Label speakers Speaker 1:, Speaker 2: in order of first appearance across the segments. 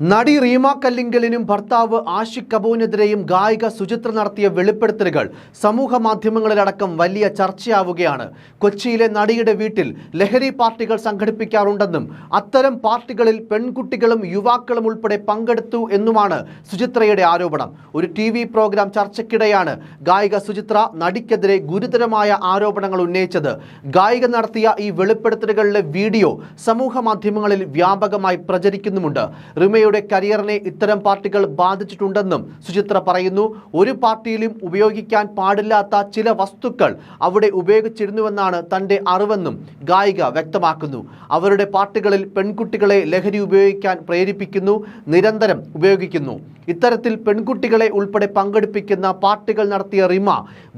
Speaker 1: നടി റീമ കല്ലിങ്കലിനും ഭർത്താവ് ആഷിഖ് കപൂറിനെതിരെയും ഗായിക സുചിത്ര നടത്തിയ വെളിപ്പെടുത്തലുകൾ സമൂഹ മാധ്യമങ്ങളിലടക്കം വലിയ ചർച്ചയാവുകയാണ്. കൊച്ചിയിലെ നടിയുടെ വീട്ടിൽ ലഹരി പാർട്ടികൾ സംഘടിപ്പിക്കാറുണ്ടെന്നും അത്തരം പാർട്ടികളിൽ പെൺകുട്ടികളും യുവാക്കളും ഉൾപ്പെടെ പങ്കെടുത്തു എന്നുമാണ് സുചിത്രയുടെ ആരോപണം. ഒരു ടി പ്രോഗ്രാം ചർച്ചയ്ക്കിടെയാണ് ഗായിക സുചിത്ര നടിക്കെതിരെ ഗുരുതരമായ ആരോപണങ്ങൾ ഉന്നയിച്ചത്. ഗായിക നടത്തിയ ഈ വെളിപ്പെടുത്തലുകളിലെ വീഡിയോ സമൂഹ മാധ്യമങ്ങളിൽ വ്യാപകമായി പ്രചരിക്കുന്നുമുണ്ട്. റിമയുടെ കരിയറിനെ ഇത്തരം പാർട്ടികൾ ബാധിച്ചിട്ടുണ്ടെന്നും സുചിത്ര പറയുന്നു. ഒരു പാർട്ടിയിലും ഉപയോഗിക്കാൻ പാടില്ലാത്ത ചില വസ്തുക്കൾ അവിടെ ഉപയോഗിച്ചിരുന്നുവെന്നാണ് തന്റെ അറിവെന്നും ഗായിക വ്യക്തമാക്കുന്നു. അവരുടെ പാർട്ടികളിൽ പെൺകുട്ടികളെ ലഹരി ഉപയോഗിക്കാൻ പ്രേരിപ്പിക്കുന്നു നിരന്തരം ഉപയോഗിക്കുന്നു. ഇത്തരത്തിൽ പെൺകുട്ടികളെ ഉൾപ്പെടെ പങ്കെടുപ്പിക്കുന്ന പാർട്ടികൾ നടത്തിയ റിമ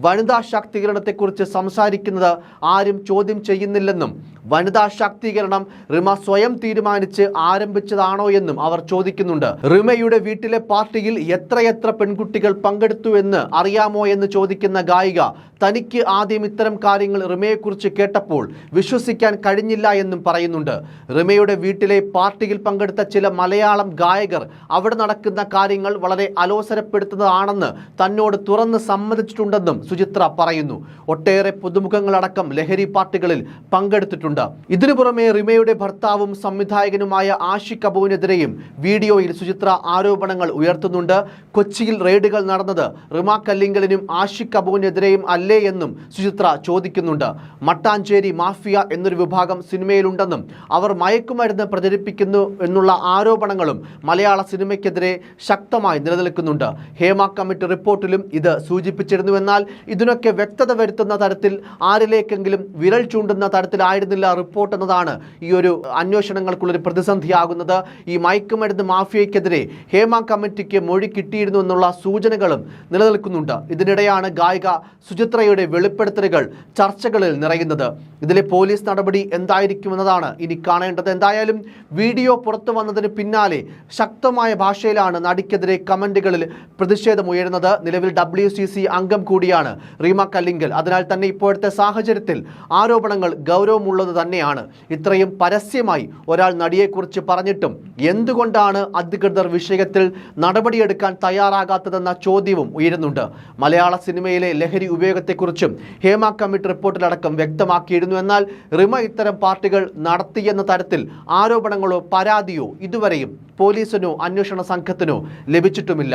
Speaker 1: വനിതാ ശാക്തീകരണത്തെക്കുറിച്ച് സംസാരിക്കുന്നത് ആരും ചോദ്യം ചെയ്യുന്നില്ലെന്നും വനിതാ ശാക്തീകരണം റിമ സ്വയം തീരുമാനിച്ച് ആരംഭിച്ചതാണോ എന്നും അവർ ചോദിക്കുന്നുണ്ട്. റിമയുടെ വീട്ടിലെ പാർട്ടിയിൽ എത്രയെത്ര പെൺകുട്ടികൾ പങ്കെടുത്തു എന്ന് അറിയാമോ എന്ന് ചോദിക്കുന്ന ഗായിക തനിക്ക് ആദ്യം ഇത്തരം കാര്യങ്ങൾ റിമയെക്കുറിച്ച് കേട്ടപ്പോൾ വിശ്വസിക്കാൻ കഴിഞ്ഞില്ല എന്നും പറയുന്നുണ്ട്. റിമയുടെ വീട്ടിലെ പാർട്ടിയിൽ പങ്കെടുത്ത ചില മലയാളം ഗായകർ അവിടെ നടക്കുന്ന കാര്യങ്ങൾ വളരെ അലോസരപ്പെടുത്തുന്നതാണെന്ന് തന്നോട് തുറന്ന് സമ്മതിച്ചിട്ടുണ്ടെന്നും സുചിത്ര പറയുന്നു. ഒട്ടേറെ പുതുമുഖങ്ങളടക്കം ലഹരി പാർട്ടികളിൽ പങ്കെടുത്തിട്ടുണ്ട്. ഇതിനു പുറമെ റിമയുടെ ഭർത്താവും സംവിധായകനുമായ ആഷിഖ് കപൂറിനെതിരെയും വീഡിയോയിൽ സുചിത്ര ആരോപണങ്ങൾ ഉയർത്തുന്നുണ്ട്. കൊച്ചിയിൽ റെയ്ഡുകൾ നടന്നത് റിമ കല്ലിങ്കലിനും ആഷിഖ് കപൂറിനെതിരെയും അല്ലേ എന്നും സുചിത്ര ചോദിക്കുന്നുണ്ട്. മട്ടാഞ്ചേരി മാഫിയ എന്നൊരു വിഭാഗം സിനിമയിലുണ്ടെന്നും അവർ മയക്കുമരുന്ന് പ്രചരിപ്പിക്കുന്നു എന്നുള്ള ആരോപണങ്ങളും മലയാള സിനിമയ്ക്കെതിരെ ശക്തമായി നിലനിൽക്കുന്നുണ്ട്. ഹേമ കമ്മിറ്റി റിപ്പോർട്ടിലും ഇത് സൂചിപ്പിച്ചിരുന്നുവെന്നാൽ ഇതിനൊക്കെ വ്യക്തത വരുത്തുന്ന തരത്തിൽ ആരിലേക്കെങ്കിലും വിരൽ ചൂണ്ടുന്ന തരത്തിലായിരുന്നില്ല റിപ്പോർട്ട് എന്നതാണ് ഈ ഒരു അന്വേഷണങ്ങൾക്കുള്ളൊരു പ്രതിസന്ധിയാകുന്നത്. ഈ മയക്കുമരുന്ന് മാഫിയയ്ക്കെതിരെ ഹേമ കമ്മിറ്റിക്ക് മൊഴി കിട്ടിയിരുന്നു എന്നുള്ള സൂചനകളും നിലനിൽക്കുന്നുണ്ട്. ഇതിനിടെയാണ് ഗായിക സുചിത്രയുടെ വെളിപ്പെടുത്തലുകൾ ചർച്ചകളിൽ നിറയുന്നത്. ഇതിലെ പോലീസ് നടപടി എന്തായിരിക്കുമെന്നതാണ് ഇനി കാണേണ്ടത്. എന്തായാലും വീഡിയോ പുറത്തു വന്നതിന് പിന്നാലെ ശക്തമായ ഭാഷയിലാണ് നടിക്കെതിരെ കമന്റുകളിൽ പ്രതിഷേധമുയരുന്നത് നിലവിൽ ഡബ്ല്യു സി സി അംഗം കൂടിയാണ് റീമ കല്ലിങ്കൽ. അതിനാൽ തന്നെ ഇപ്പോഴത്തെ സാഹചര്യത്തിൽ ആരോപണങ്ങൾ ഗൗരവമുള്ളത് തന്നെയാണ്. ഇത്രയും പരസ്യമായി ഒരാൾ നടിയെക്കുറിച്ച് പറഞ്ഞിട്ടും എന്തുകൊണ്ടാണ് അധികൃതർ വിഷയത്തിൽ നടപടിയെടുക്കാൻ തയ്യാറാകാത്തതെന്ന ചോദ്യവും ഉയരുന്നുണ്ട്. മലയാള സിനിമയിലെ ലഹരി ഉപയോഗത്തെക്കുറിച്ചും ഹേമ കമ്മിറ്റി റിപ്പോർട്ടിലടക്കം വ്യക്തമാക്കിയിരുന്നു. എന്നാൽ റിമ ഇത്തരം പാർട്ടികൾ നടത്തിയെന്ന തരത്തിൽ ആരോപണങ്ങളോ പരാതിയോ ഇതുവരെയും പോലീസിനോ അന്വേഷണ സംഘത്തിനോ ലഭിച്ചിട്ടുമില്ല.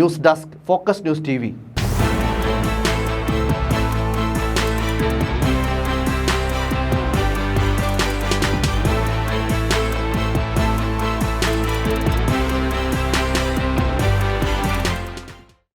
Speaker 1: News desk focus news T